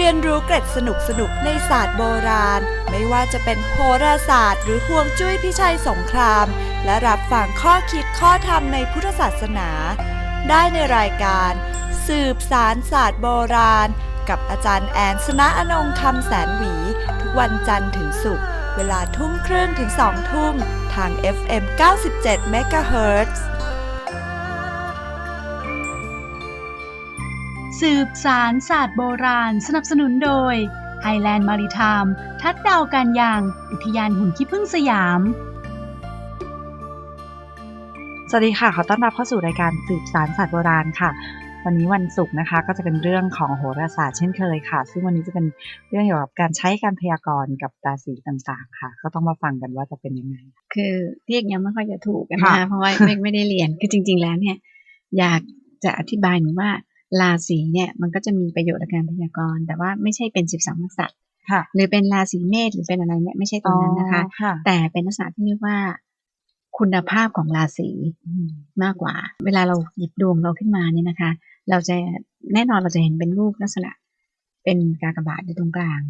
เรียนรู้เกร็ดสนุกสนุกในศาสตร์โบราณ ไม่ว่าจะเป็นโหราศาสตร์ หรือห่วงจุ้ยพิชัยสงคราม และรับฟังข้อคิดข้อธรรมในพุทธศาสนา ได้ในรายการ สืบสารศาสตร์โบราณ กับอาจารย์แอนสนะอนงคำแสนหวี ทุกวันจันทร์ถึงศุกร์เวลาทุ่มครึ่งถึงสองทุ่มทาง FM 97 MHz สืบสารศาสตร์โบราณสนับสนุนโดย Highland Maritime ทัดดาวการยาง อุทยานหุ่นขี้ผึ้งสยาม สวัสดีค่ะ ขอต้อนรับเข้าสู่รายการสืบสารศาสตร์โบราณค่ะ วันนี้วันศุกร์นะคะ ก็จะเป็นเรื่องของโหราศาสตร์เช่นเคยค่ะ ซึ่งวันนี้จะเป็นเรื่องเกี่ยวกับการใช้การพยากรณ์กับราศีต่างๆ ค่ะ ก็ต้องมาฟังกันว่าจะเป็นยังไง คือเรียกยังไม่ค่อยจะถูกกันค่ะนะคะเพราะว่าไม่ไม่ได้เรียน คือจริง ๆ แล้วเนี่ย อยากจะอธิบายหนึ่งว่า ราศีเนี่ยมันก็จะมีประโยชน์ในการพยากรณ์แต่ว่าไม่ใช่เป็นสิบสองนักษัตริย์ค่ะหรือเป็นราศีเมษหรือเป็นอะไรเนี่ยไม่ใช่ตรงนั้นนะคะอ๋อค่ะแต่เป็นลักษณะที่เรียกว่าคุณภาพของราศีอืมมากกว่า เวลาเราหยิบดวงเราขึ้นมาเนี่ยนะคะ เราจะแน่นอนเราจะเห็นเป็นรูปลักษณะ เป็นกากบาทอยู่ตรงกลาง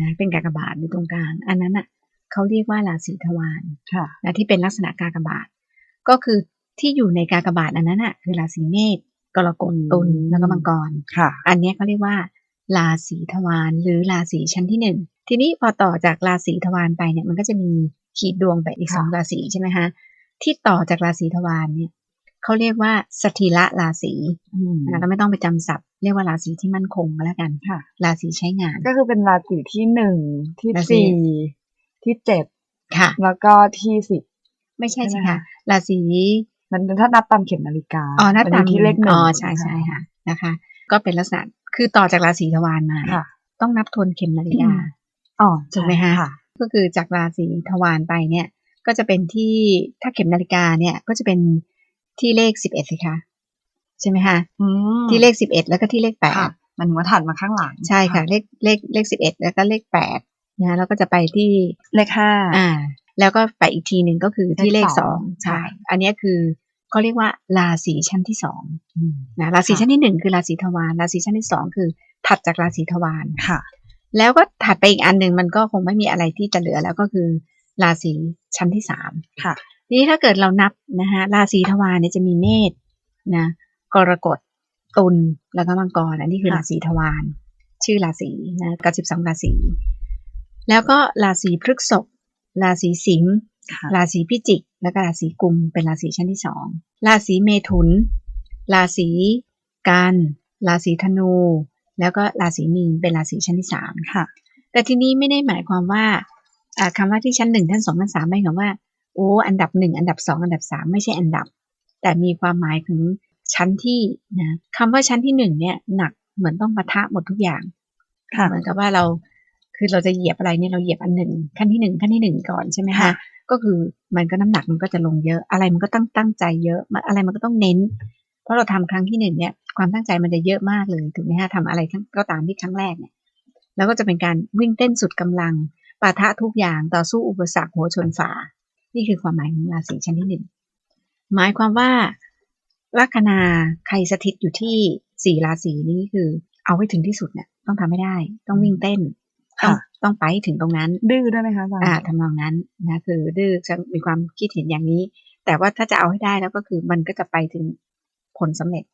นะเป็นกากบาทอยู่ตรงกลาง อันนั้นอะเขาเรียกว่าราศีทวารค่ะนะที่เป็นลักษณะกากบาท ก็คือที่อยู่ในกากบาทอันนั้นอะคือราศีเมษ กรกฎตุลอืมแล้วก็มังกรค่ะ อันเนี้ยเขาเรียกว่า ราศีทวารหรือราศีชั้นที่หนึ่งทีนี้พอต่อจากราศีทวารไปเนี่ยมันก็จะมีขีดดวงไปอีกค่ะสองราศีใช่ไหมคะที่ต่อจากราศีทวารเนี่ยเขาเรียกว่าสถิระราศีอืมนะเราไม่ต้องไปจำศัพท์ เรียกว่าราศีที่มั่นคงก็แล้วกันค่ะ ราศีใช้งาน ก็คือเป็นราศีที่หนึ่งที่ราศีสี่ที่เจ็ดค่ะ แล้วก็ที่สิบไม่ใช่ใช่สิไหมค่ะคะราศี มันถ้านับตามเข็มนาฬิกาอ๋อนับตามนที่เลขหนึ่งอ๋อใช่ใช่ค่ะนะคะ ก็เป็นลักษณะคือต่อจากราศีทวารมาค่ะต้องนับทวนเข็มนาฬิกาอ๋อถูกไหมคะค่ะก็คือจากราศีทวารไปเนี่ย ก็จะเป็นที่ถ้าเข็มนาฬิกาเนี่ยก็จะเป็นที่เลขสิบเอ็ดสิคะใช่ไหมคะอืมที่เลขสิบเอ็ดแล้วก็ที่เลขแปค่ะดมันถึงว่าถัดมาข้างหลัง ใช่ค่ะ เลขเลขเลขสิบเอ็ดแล้วก็เลขแปดนะแล้วก็จะไปที่เลขห้าอ่า แล้วก็ไปอีกทีหนึ่งก็คือที่เลขเลขสสอองงใช่ค่ะอันเนี้ยคือ เขาเรียกว่าราศีชั้นที่สองอืมนะราศีค่ะชั้นที่หนึ่งคือราศีทวารราศีชั้นที่สองคือ ถัดจากราศีทวารค่ะ แล้วก็ถัดไปอีกอันหนึ่งมันก็คงไม่มีอะไรที่จะเหลือแล้วก็คือ ราศีชั้นที่สามค่ะทีนี้ถ้าเกิดเรานับนะคะราศีทวารเนี่ยจะมีเมษนะกรกฎตุลแล้วก็มังกรอันนี้คือค่ะราศีทวารชื่อราศีนะกับสิบสองราศีแล้วก็ราศีพฤษภราศีสิงห์ค่ะ ราศีพิจิก แล้วก็ราศีกุมเป็นราศีชั้นที่สองราศีเมถุน ราศีกันราศีธนู แล้วก็ราศีมีนเป็นราศีชั้นที่สามค่ะ แต่ทีนี้ไม่ได้หมายความว่าอ่าคำว่าที่ชั้นหนึ่งชั้นสองชั้นสามไม่หมายความว่าโอ้อันดับหนึ่งอันดับสองอันดับสามไม่ใช่อันดับ แต่มีความหมายถึงชั้นที่นะคำว่าชั้นที่หนึ่งเนี่ยหนักเหมือนต้องปะทะหมดทุกอย่างค่ะเหมือนกับว่าเราคือเราจะเหยียบอะไรเนี่ยเราเหยียบอันหนึ่งขั้นที่หนึ่งขั้นที่หนึ่งก่อนใช่ไหมคะค่ะ ก็คือมันก็น้ำหนักมันก็จะลงเยอะ อะไรมันก็ตั้งตั้งใจเยอะอะไรมันก็ต้องเน้น เพราะเราทำครั้งที่หนึ่งเนี่ยความตั้งใจมันจะเยอะมากเลยถูกไหมฮะทำอะไรทั้งก็ตามที่ครั้งแรกเนี่ยแล้วก็จะเป็นการวิ่งเต้นสุดกำลังปะทะทุกอย่างต่อสู้อุปสรรคหัวชนฝา นี่คือความหมายของราศีชั้นที่หนึ่งหมายความว่าลัคนาใครสถิตอยู่ที่สี่ราศีนี้คือ เอาให้ถึงที่สุดเนี่ยต้องทำให้ได้ ต้องวิ่งเต้น ต้องค่ะต้องไปให้ถึงตรงนั้น ดื้อด้วยไหมคะอาจารย์อ่าทำนองนั้นนะคือ ดื้อจะมีความคิดเห็นอย่างนี้ แต่ว่าถ้าจะเอาให้ได้แล้วก็คือมันก็จะไปถึงผลสำเร็จ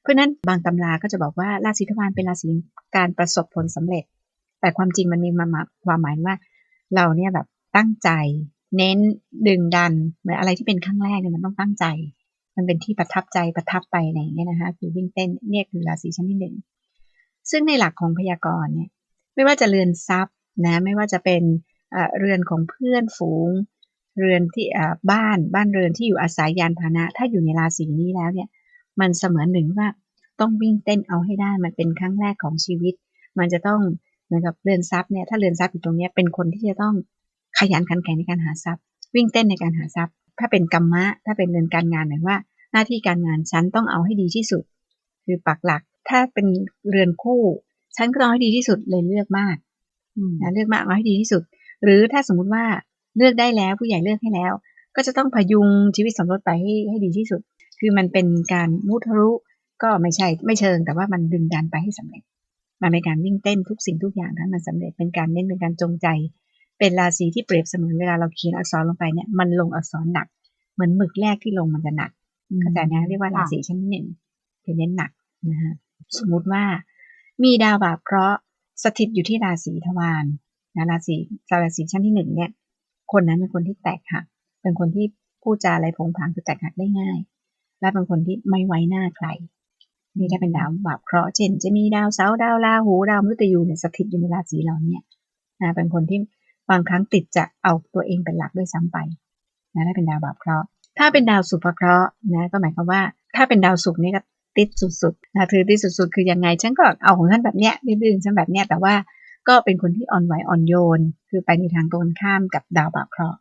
เพราะฉะนั้นบางตำราก็จะบอกว่าราศีทวารเป็นราศีการประสบผลสำเร็จ แต่ความจริงมันมีมามาความหมายว่า เราเนี่ยแบบตั้งใจ เน้นดึงดันเหมือนอะไรที่เป็นครั้งแรกเนี่ยมันต้องตั้งใจ มันเป็นที่ประทับใจประทับไปอะไรอย่างเงี้ยนะคะคือวิ่งเต้นเนี่ยคือราศีชั้นที่หนึ่งซึ่งในหลักของพยากรณ์เนี่ย ไม่ว่าจะเรือนทรัพย์นะไม่ว่าจะเป็นเรือนของเพื่อนฝูง เรือนที่บ้านบ้านเรือนที่อยู่อาศัยยานพาหนะ ถ้าอยู่ในราศีนี้แล้วเนี่ยมันเสมือนหนึ่งว่าต้องวิ่งเต้นเอาให้ได้มันเป็นครั้งแรกของชีวิต มันจะต้องเหมือนกับเรือนทรัพย์เนี่ยถ้าเรือนทรัพย์อยู่ตรงนี้เป็นคนที่จะต้องขยันขันแข็งในการหาทรัพย์ วิ่งเต้นในการหาทรัพย์ ถ้าเป็นกรรมะ ถ้าเป็นเรือนการงานหมายว่า หน้าที่การงานฉันต้องเอาให้ดีที่สุด คือปักหลัก ถ้าเป็นเรือนคู่ ฉันก็ต้องเอาให้ดีที่สุดเลยเลือกมากอืมนะเลือกมากเอาให้ดีที่สุด หรือถ้าสมมุติว่าเลือกได้แล้วผู้ใหญ่เลือกให้แล้ว ก็จะต้องพยุงชีวิตสมรสไปให้ให้ดีที่สุด คือมันเป็นการมุทะรุก็ไม่ใช่ไม่เชิง แต่ว่ามันดึงดันไปให้สำเร็จ มันเป็นการวิ่งเต้นทุกสิ่งทุกอย่างถ้ามันสำเร็จเป็นการเน้นเป็นการจงใจ เป็นราศีที่เปรียบเสมือนเวลาเราเขียนอักษรลงไปเนี่ยมันลงอักษรหนัก เหมือนหมึกแรกที่ลงมันจะหนักเข้าใจนะเรียกว่าราศีชั้นที่หนึ่งคือเน้นหนักนะฮะสมมุติว่า มีดาวบาปเคราะห์สถิตอยู่ที่ราศีทวารนะราศีราศีชั้นที่หนึ่งเนี่ย คนนั้นเป็นคนที่แตกหัก เป็นคนที่พูดจาอะไรผงผางคือแตกหักได้ง่าย และเป็นคนที่ไม่ไว้หน้าใครนี่ถ้าเป็นดาวบาปเคราะห์เช่น จะมีดาวเสาร์ดาวราหูดาวมฤตยูเนี่ยสถิตอยู่ในราศีเราเนี่ยนะเป็นคนที่บางครั้งติดจะเอาตัวเองเป็นหลักด้วยซ้ำไปนะถ้าเป็นดาวบาปเคราะห์ถ้าเป็นดาวสุภเคราะห์นะก็หมายความว่า ถ้าเป็นดาวศุกนี่ก็ ติดสุดๆนะคือติดสุดๆ คือยังไง ฉันก็เอาของฉันแบบเนี้ยดื้อๆฉันแบบเนี้ยแต่ว่าก็เป็นคนที่อ่อนไหวอ่อนโยน คือไปในทางตรงข้ามกับดาวบาเคราะห์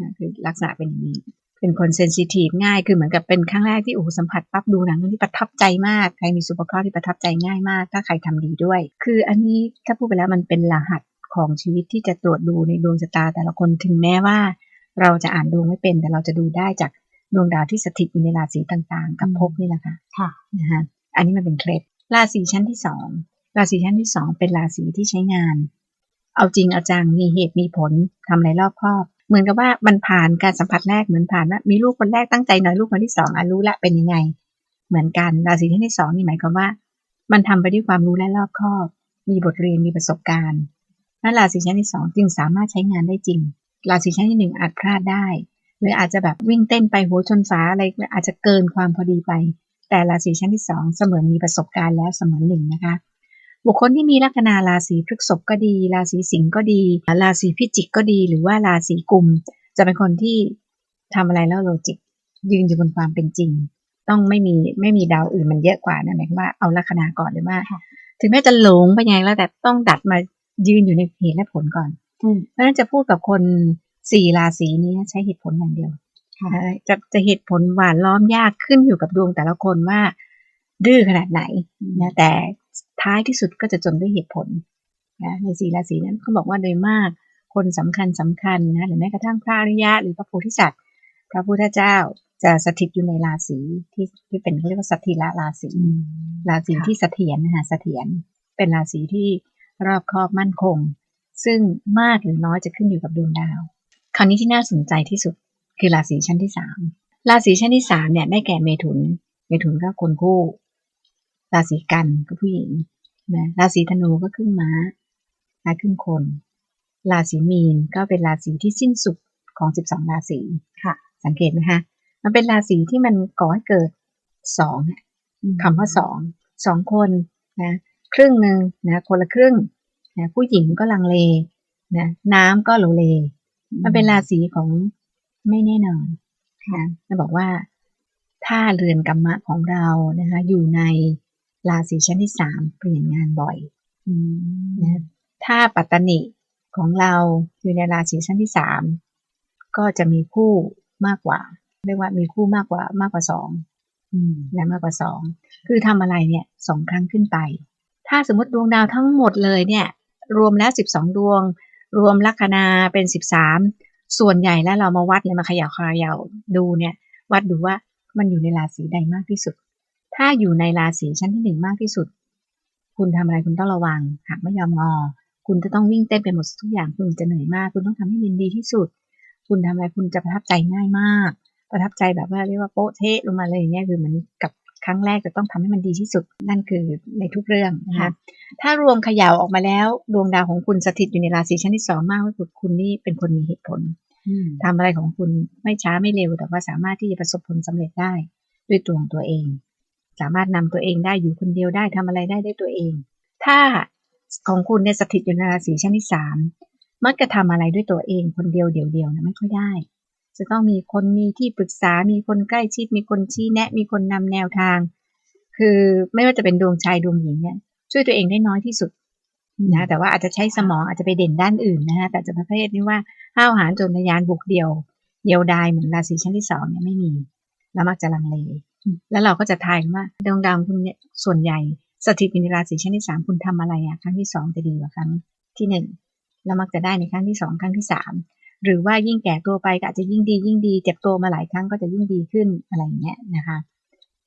นะคือลักษณะเป็นอย่างนี้ เป็นคนเซนซิทีฟง่าย คือเหมือนกับเป็นครั้งแรกที่โอ้สัมผัสปั๊บดูหนังเรื่องที่ประทับใจมาก ใครมีสุภเคราะห์ที่ประทับใจง่ายมาก ถ้าใครทำดีด้วย คืออันนี้ถ้าพูดไปแล้วมันเป็นรหัสของชีวิตที่จะตรวจดูในดวงชะตาแต่ละคนถึงแม้ว่า เราจะอ่านดวงไม่เป็นแต่เราจะดูได้จาก ดวงดาวที่สถิตอยู่ในราศีต่างๆ กับภพนี่แหละค่ะค่ะนะฮะอันนี้มันเป็นเคล็ดราศีชั้นที่สองราศีชั้นที่สองเป็นราศีที่ใช้งาน เอาจริงเอาจังมีเหตุมีผลทำอะไรรอบคอบ เหมือนกับว่ามันผ่านการสัมผัสแรกเหมือนผ่านว่ามีลูกคนแรกตั้งใจหน่อยลูกคนที่สองอะรู้ละเป็นยังไง เหมือนกันราศีชั้นที่สองนี่หมายความว่า มันทำไปด้วยความรู้และรอบคอบ มีบทเรียนมีประสบการณ์นั่นราศีชั้นที่สองจึงสามารถใช้งานได้จริง ราศีชั้นที่หนึ่งอาจพลาดได้ หรืออาจจะแบบวิ่งเต้นไปหัวชนฝาอะไรอาจจะเกินความพอดีไป แต่ราศีชั้นที่สองเสมือนมีประสบการณ์แล้วเสมือนหนึ่งนะคะ บุคคลที่มีลัคนาราศีพฤษภก็ดี ราศีสิงห์ก็ดี ราศีพิจิกก็ดี หรือว่าราศีกุม จะเป็นคนที่ทำอะไรแล้วโลจิกยืนอยู่บนความเป็นจริง ต้องไม่มีไม่มีดาวอื่นมันเยอะกว่านะหมายความว่าเอาลัคนาก่อนเลยว่า ถึงแม้จะหลงไปยังไงแล้วแต่ต้องดัดมายืนอยู่ในเหตุและผลก่อนอืมเพราะฉะนั้นจะพูดกับคน สี่ราศีนี้ใช้เหตุผลอย่างเดียวค่ะจะจะเหตุผลหวานล้อมยากขึ้นอยู่กับดวงแต่ละคนว่า ดื้อขนาดไหนนะแต่ท้ายที่สุดก็จะจนด้วยเหตุผลนะในสี่ราศีนั้นเขาบอกว่าโดยมากคนสำคัญสำคัญนะหรือแม้กระทั่งพระอริยะหรือพระโพธิสัตว์พระพุทธเจ้าจะสถิตอยู่ในราศีที่ที่เป็นเขาเรียกว่าสัตถิละราศีราศีที่เสถียรนะคะเสถียรเป็นราศีที่รอบคอบมั่นคง ซึ่งมากหรือน้อยจะขึ้นอยู่กับดวงดาว คราวนี้ที่น่าสนใจที่สุดคือราศีชั้นที่สามราศีชั้นที่สามเนี่ยได้แก่เมถุน เมถุนก็คนคู่ ราศีกันก็ผู้หญิงนะราศีธนูก็ครึ่งม้าและครึ่งคน ราศีมีนก็เป็นราศีที่สิ้นสุดของสิบสองราศีค่ะ สังเกตไหมคะมันเป็นราศีที่มันก่อให้เกิดสองอะคำว่าสองสองคนนะครึ่งหนึ่งนะคนละครึ่งนะผู้หญิงก็ลังเลนะน้ำก็โลเล มันเป็นราศีของไม่แน่นอนนะจะบอกว่าถ้าเรือนกรรมะของเรานะคะ อยู่ในราศีชั้นที่สามเปลี่ยนงานบ่อยอืมนะถ้าปัตตนิของเราอยู่ในราศีชั้นที่สามก็จะมีคู่มากกว่าเรียกว่ามีคู่มากกว่ามากกว่าสองอืมและมากกว่าสองคือทำอะไรเนี่ยสองครั้งขึ้นไป ถ้าสมมติดวงดาวทั้งหมดเลยเนี่ย รวมแล้วสิบสองดวง รวมลัคนาเป็นสิบสามส่วนใหญ่แล้วเรามาวัดเลยมาขยาเขย่าดูเนี่ยวัดดูว่ามันอยู่ในราศีใดมากที่สุด ถ้าอยู่ในราศีชั้นที่หนึ่งมากที่สุด คุณทำอะไรคุณต้องระวังหากไม่ยอมงอ คุณจะต้องวิ่งเต้นไปหมดทุกอย่างคุณจะเหนื่อยมาก คุณต้องทำให้มันดีที่สุด คุณทำอะไรคุณจะประทับใจง่ายมาก ประทับใจแบบว่าเรียกว่าโป๊ะเทะลงมาเลยอย่างเงี้ยคือเหมือนกับ ครั้งแรกจะต้องทำให้มันดีที่สุดนั่นคือในทุกเรื่องนะคะถ้ารวมเขย่าออกมาแล้ว ดวงดาวของคุณสถิตอยู่ในราศีชั้นที่สองมากที่สุดคุณนี่เป็นคนมีเหตุผลอืมทำอะไรของคุณไม่ช้าไม่เร็ว แต่ว่าสามารถที่จะประสบผลสำเร็จได้ด้วยตัวของตัวเอง สามารถนำตัวเองได้อยู่คนเดียวได้ทำอะไรได้ด้วยตัวเอง ถ้าของคุณเนี่ยสถิตอยู่ในราศีชั้นที่สามมักจะทำอะไรด้วยตัวเองคนเดียวเดียวเดียวๆนะไม่ค่อยได้ จะต้องมีคนมีที่ปรึกษา มีคนใกล้ชิด มีคนชี้แนะ มีคนนำแนวทาง คือไม่ว่าจะเป็นดวงชายดวงหญิงเนี่ยช่วยตัวเองได้น้อยที่สุดนะแต่ว่าอาจจะใช้สมองอาจจะไปเด่นด้านอื่นนะฮะแต่จะประเภทนี้ว่าห้าวหาญจนทะยานบุกเดียวเดียวดายเหมือนราศีชั้นที่สองเนี่ยไม่มีแล้วมักจะลังเล แล้วเราก็จะทายว่าดวงดาวของคุณเนี่ยส่วนใหญ่สถิตอยู่ในราศีชั้นที่สามคุณทำอะไรอะครั้งที่สองจะดีกว่าครั้งที่หนึ่งแล้วมักจะได้ในครั้งที่สองครั้งที่สาม หรือว่ายิ่งแก่ตัวไปก็อาจจะยิ่งดียิ่งดี เจ็บตัวมาหลายครั้งก็จะยิ่งดีขึ้นอะไรอย่างเงี้ยนะคะ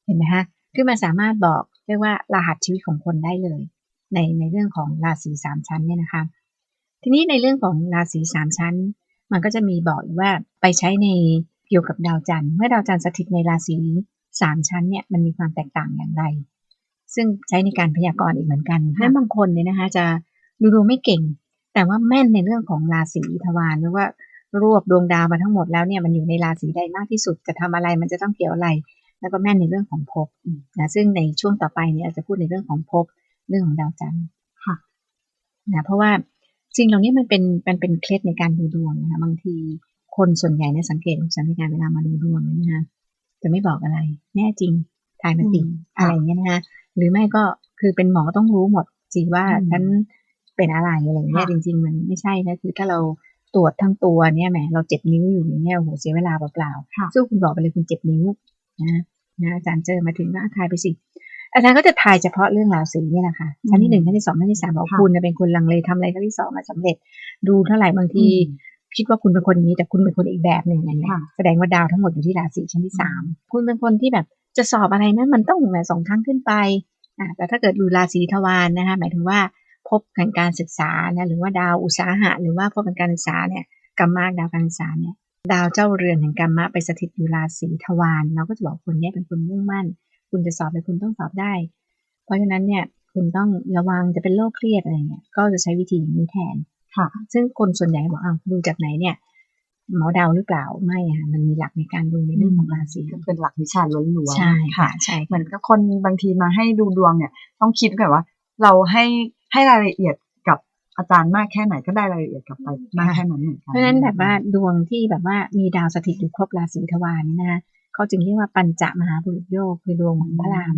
เห็นไหมฮะคือมันสามารถบอกเรียกว่ารหัสชีวิตของคนได้เลย ในในเรื่องของราศีสามชั้นเนี่ยนะคะ ทีนี้ในเรื่องของราศีสามชั้น มันก็จะมีบอกอีกว่าไปใช้ในเกี่ยวกับดาวจันทร์เมื่อดาวจันทร์สถิตในราศีสามชั้นเนี่ยมันมีความแตกต่างอย่างไร ซึ่งใช้ในการพยากรณ์อีกเหมือนกันเพราะฉะนั้นบางคนเนี่ยนะคะจะดูดวงไม่เก่ง แต่ว่าแม่นในเรื่องของราศีทวารหรือว่ารวบดวงดาวมาทั้งหมดแล้วเนี่ยมันอยู่ในราศีใดมากที่สุดจะทำอะไรมันจะต้องเกี่ยวอะไร แล้วก็แม่นในเรื่องของภพนะซึ่งในช่วงต่อไปเนี่ยอาจจะพูดในเรื่องของภพเรื่องของดาวจันทร์ค่ะนะเพราะว่าสิ่งเหล่านี้มันเป็นมันเป็นเคล็ดในการดูดวงนะคะบางทีคนส่วนใหญ่เนี่ยสังเกตสังเกตการเวลามาดูดวงเนี่ยนะคะจะไม่บอกอะไร แน่จริงทายมาติอืมอะไรอย่างเงี้ยนะคะหรือไม่ก็คือเป็นหมอต้องรู้หมดสิว่าอืมฉัน เป็นอะไรอะไรอย่างเงี้ยค่ะจริง ๆ มันไม่ใช่นะคือถ้าเราตรวจทั้งตัวเนี่ยแหมเราเจ็บนิ้วอยู่อย่างเงี้ยโอ้โหเสียเวลาเปล่าๆค่ะสู้คุณบอกไปเลยคุณเจ็บนิ้วนะนะอาจารย์เจอมาถึงก็อะทายไปสิอาจารย์ก็จะทายเฉพาะเรื่องราศีเนี่ยแหละค่ะชั้นที่หนึ่งชั้นที่สองชั้นที่สามบอกค่ะคุณน่ะเป็นคนลังเลทำอะไรชั้นที่สองมาสำเร็จ ดูเท่าไหร่บางทีอืมคิดว่าคุณเป็นคนนี้แต่คุณเป็นคนอีกแบบหนึ่งอย่างเงี้ยค่ะแสดงว่าดาวทั้งหมดอยู่ที่ราศีชั้นที่สามคุณเป็นคนที่แบบจะสอบอะไรนั้นมันต้องแบบสองครั้งขึ้นไปอะแต่ถ้าเกิดดูราศีทวารนะคะหมายถึงว่า พบแห่งการศึกษานะหรือว่าดาวอุตสาหะ หรือว่าพบแห่งการศึกษาเนี่ยกรรมะดาวการศึกษาเนี่ยดาวเจ้าเรือนแห่งกรรมะไปสถิตอยู่ราศีทวารเราก็จะบอกคนเนี้ยเป็นคนมุ่งมั่น คุณจะสอบอะไรคุณต้องสอบได้ เพราะฉะนั้นเนี่ยคุณต้องระวังจะเป็นโรคเครียดอะไรเงี้ยก็จะใช้วิธีอย่างนี้แทนค่ะ ซึ่งคนส่วนใหญ่บอกอ้าวดูจากไหนเนี่ยหมอเดาหรือเปล่าไม่อะมันมีหลักในการดูในเรื่องของราศีก็เป็นหลักวิชาล้วนๆใช่ค่ะค่ะใช่เหมืค่ะอนกับคนบางทีมาให้ดูดวงเนี่ย ต้องคิดแบบว่า เราให้ ให้รายละเอียดกับอาจารย์มากแค่ไหนก็ได้รายละเอียดกลับไปมากแค่นั้นเหมือนกันเพราะฉะนั้นแบบว่าดวงที่แบบว่ามีดาวสถิตอยู่ครบราศีทวารนี่นะคะเขาจึงเรียกว่าปัญจมหาบุรุษโยกคือดวงเหมือนพระราม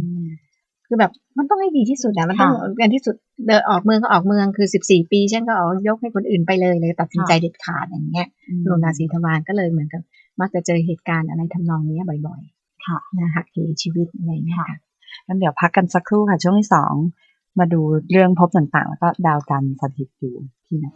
คือแบบมันต้องให้ดีที่สุดอะมันต้องค่ะกันที่สุดเดินออกเมืองก็ออกเมืองคือสิบสี่ปีฉันก็ออกยกให้คนอื่นไปเลยเลยตัดสินใจเด็ดขาดอย่างเงี้ยดวงราศีทวารก็เลยเหมือนกับมักจะเจอเหตุการณ์อะไรทำนองเนี้ยบ่อยค่ะๆนะหักเหชีวิตอะไรอย่างเงี้ยค่ะงั้นเดี๋ยวพักกันสักครู่ค่ะช่วงที่สอง มาดูเรื่องพบต่างๆ แล้วก็ดาวจันทร์สถิตอยู่ที่ไหน